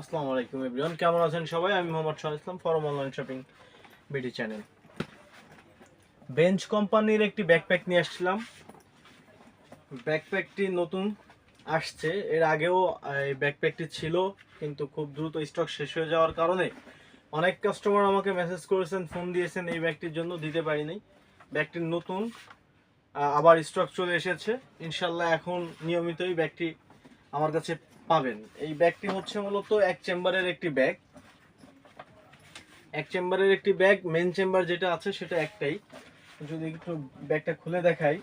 আসসালামু আলাইকুম, এভরিওয়ান। কেমন আছেন সবাই? আমি Mohammad Shah Islam from online shopping BD channel. Bench কোম্পানির একটি ব্যাকপ্যাক নিয়ে আসছিলাম। ব্যাকপ্যাকটি নতুন আসছে। এর আগেও এই ব্যাকপ্যাকটি ছিল, কিন্তু খুব দ্রুত স্টক শেষ হয়ে যাওয়ার কারণে অনেক কাস্টমার আমাকে মেসেজ করেছেন ফোন দিয়েছেন এই ব্যাগটির জন্য। দিতে পারিনি। ব্যাগটি নতুন আবার স্টক চলে এসেছে। ইনশাল্লাহ এখন নিয়মিতই ব্যাগটি আমার কাছে পাবেন। এই ব্যাগটি হচ্ছে মূলত এক চেম্বারের একটি ব্যাগ। এক চেম্বারের একটি ব্যাগ মেন চেম্বার যেটা আছে সেটা একটাই। যদি একটু ব্যাগটা খুলে দেখাই।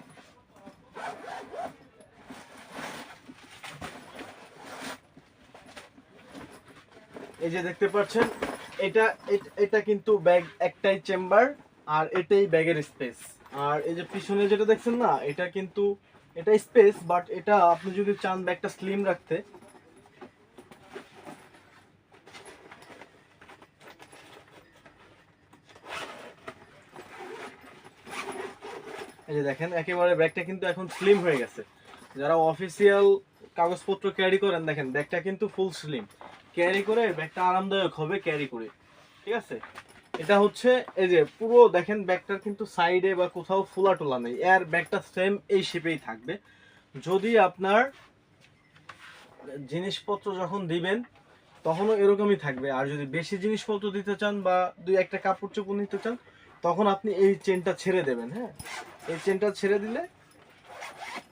এই যে দেখতে পাচ্ছেন এটা এটা কিন্তু ব্যাগ একটাই চেম্বার, আর এটাই ব্যাগের স্পেস। আর এই যে পিছনে যেটা দেখছেন না, এটা কিন্তু, এটা স্পেস, বাট এটা আপনি যদি চান ব্যাগটা স্লিম রাখতে এই যে দেখেন, একেবারে ব্যাগটা কিন্তু এখন স্লিম হয়ে গেছে। যারা অফিসিয়াল কাগজপত্র ক্যারি করেন, দেখেন, ব্যাগটা কিন্তু ফুল স্লিম ক্যারি করে ব্যাগটা আরামদায়ক হবে ক্যারি করে। ঠিক আছে? এটা হচ্ছে, এই যে পুরো দেখেন, ব্যাগটার কিন্তু সাইডে বা কোথাও ফুলা টোলা নেই। এর ব্যাগটা সেম এই শেপেই থাকবে। যদি আপনার জিনিসপত্র যখন দিবেন, তখনও এরকমই থাকবে। আর যদি বেশি জিনিসপত্র দিতে চান বা দুই একটা কাপড় চোপড় নিতে চান, তখন আপনি এই চেনটা ছেড়ে দেবেন হ্যাঁ? এই চেনটা ছেড়ে দিলে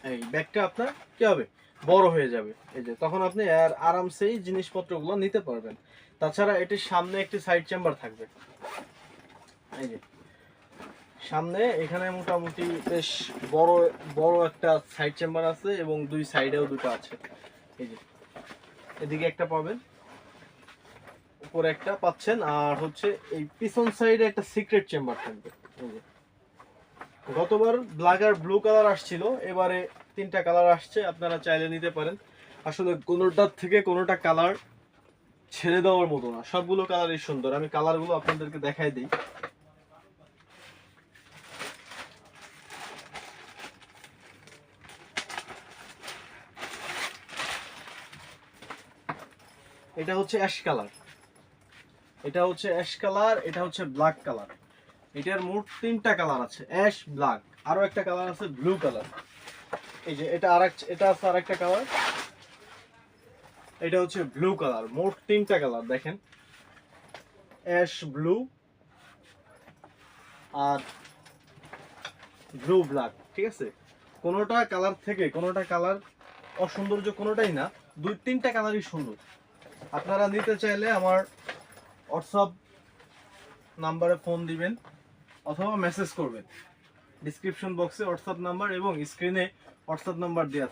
এই ব্যাগটা আপনার কি হবে? বড় হয়ে যাবে। এই যে, তখন আপনি আর আরামসেই জিনিসপত্রগুলো নিতে পারবেন। তাছাড়া এটির সামনে একটি সাইড চেম্বার থাকবে। এই যে, সামনে এখানে মোটামুটি বেশ বড় বড় একটা সাইড চেম্বার আছে এবং দুই সাইডেও দুটো আছে। এই যে, এদিকে একটা পাবেন, উপরে একটা পাচ্ছেন, আর হচ্ছে এই পিছন সাইডে একটা সিক্রেট চেম্বার থাকবে। এই যে গতবার ব্ল্যাক আর ব্লু কালার আসছিল, এবারে তিনটা কালার আসছে, আপনারা চাইলে নিতে পারেন। আসলে কোনোটার থেকে কোনোটা কালার ছেড়ে দেওয়ার মতো না, সবগুলো কালারই সুন্দর। আমি কালারগুলো আপনাদেরকে দেখাই দিই। এটা হচ্ছে অ্যাশ কালার এটা হচ্ছে অ্যাশ কালার এটা হচ্ছে ব্ল্যাক কালার এটার মোট তিনটা কালার আছে, অ্যাশ, ব্ল্যাক। আরও একটা কালার আছে ব্লু কালার। এই যে এটা আরেক, এটা আছে আরেকটা কালার। এটা হচ্ছে ব্লু কালার, মোট তিনটা কালার, দেখেন। অ্যাশ, ব্লু আর ব্লু, ব্ল্যাক, ঠিক আছে? কোনোটা কালার থেকে কোনোটা কালার অসৌন্দর্য কোনোটাই না, দুই, তিনটা কালারই সুন্দর। আপনারা নিতে চাইলে আমার হোয়াটসঅ্যাপ নাম্বারে ফোন দিবেন। অথবা মেসেজ করবেন। ডিসক্রিপশন বক্সে হোয়াটসঅ্যাপ নাম্বার এবং স্ক্রিনে হোয়াটসঅ্যাপ নাম্বার দেওয়া থাকে।